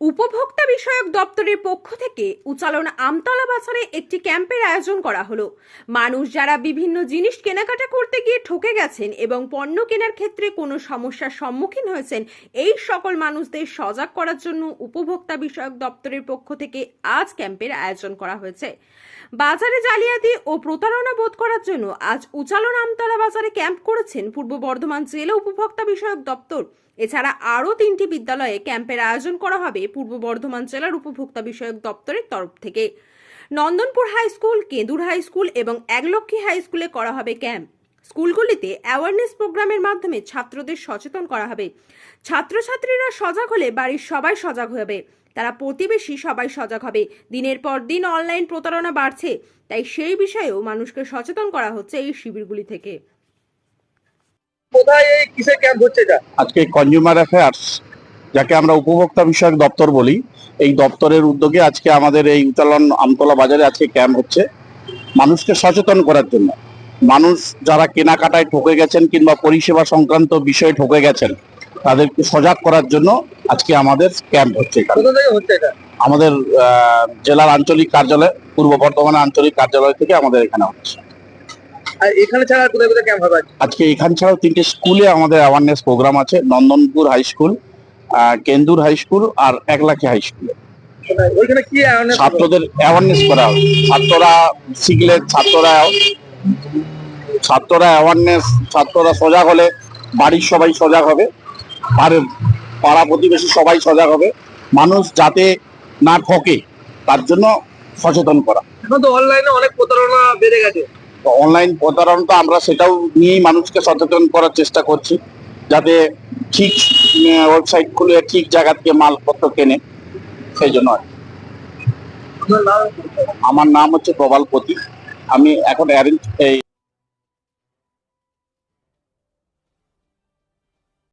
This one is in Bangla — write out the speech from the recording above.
উপভোক্তা বিষয়ক দপ্তরের পক্ষ থেকে উচালন আমতলা বাজারে একটি ক্যাম্পের আয়োজন করা হলো। মানুষ যারা বিভিন্ন জিনিস কেনাকাটা করতে গিয়ে ঠকে গেছেন এবং পণ্য কেনার ক্ষেত্রে কোনো সমস্যার সম্মুখীন হয়েছেন, এই সকল মানুষদের সজাগ করার জন্য উপভোক্তা বিষয়ক দপ্তরের পক্ষ থেকে আজ ক্যাম্পের আয়োজন করা হয়েছে। বাজারে জালিয়াতি ও প্রতারণা বোধ করার জন্য আজ উচালন আমতলা বাজারে ক্যাম্প করেছেন পূর্ব বর্ধমান জেলা উপভোক্তা বিষয়ক দপ্তর। এছাড়া আরও তিনটি বিদ্যালয়ে ক্যাম্পের আয়োজন করা হবে পূর্ব বর্ধমান জেলার উপভোক্তা বিষয়ক দপ্তরের তরফ থেকে। Nandanpur high school Kendur high school এবং একলক্ষী হাই স্কুলে করা হবে ক্যাম্প। স্কুলগুলিতে অ্যাওয়ারনেস প্রোগ্রামের মাধ্যমে ছাত্রদের সচেতন করা হবে। ছাত্রছাত্রীরা সজাগ হলে বাড়ির সবাই সজাগ হবে। তারা প্রতিবেশী সবাই সজাগ হবে। দিনের পর দিন অনলাইন প্রতারণা বাড়ছে। তাই সেই বিষয়েও মানুষকে সচেতন করা হচ্ছে এই শিবিরগুলি থেকে। কোথায় এই কিসের ক্যাম্প হচ্ছে আজকে কনজিউমার অ্যাফেয়ার্স যাকে আমরা উপভোক্তা বিষয়ক দপ্তর বলি এই দপ্তরের উদ্যোগে আজকে আমাদের এই উত্তোলন আমতলা বাজারে আজকে ক্যাম্প হচ্ছে। মানুষকে সচেতন করার জন্য। মানুষ যারা কেনাকাটায় ঠকে গেছেন কিংবা পরিষেবা সংক্রান্ত বিষয়ে ঠকে গেছেন তাদেরকে সজাগ করার জন্য আজকে আমাদের ক্যাম্প হচ্ছে আমাদের আহ, জেলার আঞ্চলিক কার্যালয় পূর্ব বর্ধমানের আঞ্চলিক কার্যালয় থেকে আমাদের এখানে হচ্ছে। এখানে ছাড়া কোথায় কোথায় ক্যাম্প হবে আজকে? এখান ছাড়াও তিনটে স্কুলে আমাদের অ্যাওয়ারনেস প্রোগ্রাম আছে Nandanpur high school Kendur high school আর একলাখি হাই স্কুলে? ছাত্রদের অ্যাওয়ারনেস করা হবে ছাত্ররা শিখলে ছাত্ররা ছাত্ররা অ্যাওয়ারনেস ছাত্ররা সজাগ হলে বাড়ির সবাই সজাগ হবে আর পাড়া প্রতিবেশী সবাই সজাগ হবে। মানুষ যাতে না ঠকে তার জন্য সচেতন করা। এখন তো অনলাইনে অনেক প্রতারণা বেড়ে গেছে। তো অনলাইন প্রতারণা তো আমরা সেটাও নিয়েই মানুষকে সচেতন করার চেষ্টা করছি যাতে ঠিক ওয়েবসাইট খুলে ঠিক জায়গা থেকে মালপত্র কেনে সেই জন্য আর কি। আমার নাম হচ্ছে প্রবালপতি আমি এখন অ্যারেঞ্জ এই